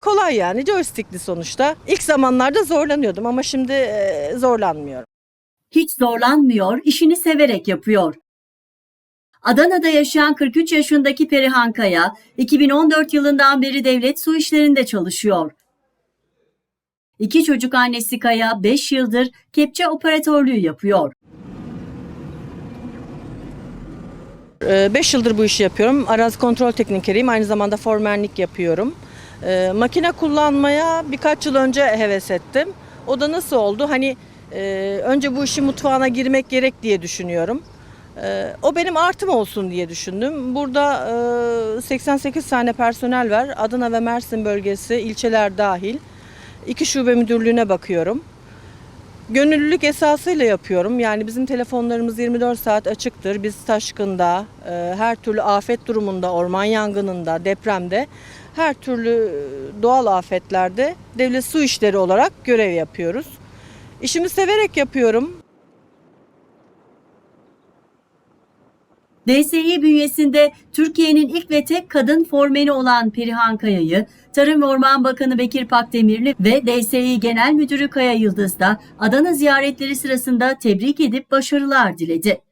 Kolay yani joystickli sonuçta. İlk zamanlarda zorlanıyordum ama şimdi e, zorlanmıyorum. Hiç zorlanmıyor, işini severek yapıyor. Adana'da yaşayan 43 yaşındaki Perihan Kaya, 2014 yılından beri devlet su işlerinde çalışıyor. İki çocuk annesi Kaya 5 yıldır kepçe operatörlüğü yapıyor. 5 yıldır bu işi yapıyorum. Arazi kontrol teknikeriyim. Aynı zamanda formenlik yapıyorum. E, makine kullanmaya birkaç yıl önce heves ettim. O da nasıl oldu? Hani e, önce bu işin mutfağına girmek gerek diye düşünüyorum. E, o benim artım olsun diye düşündüm. Burada e, 88 tane personel var. Adana ve Mersin bölgesi, ilçeler dahil. İki şube müdürlüğüne bakıyorum. Gönüllülük esasıyla yapıyorum. Yani bizim telefonlarımız 24 saat açıktır. Biz taşkında, e, her türlü afet durumunda, orman yangınında, depremde, her türlü e, doğal afetlerde devlet su işleri olarak görev yapıyoruz. İşimi severek yapıyorum. DSİ bünyesinde Türkiye'nin ilk ve tek kadın formeni olan Perihan Kaya'yı Tarım ve Orman Bakanı Bekir Pakdemirli ve DSİ Genel Müdürü Kaya Yıldız da Adana ziyaretleri sırasında tebrik edip başarılar diledi.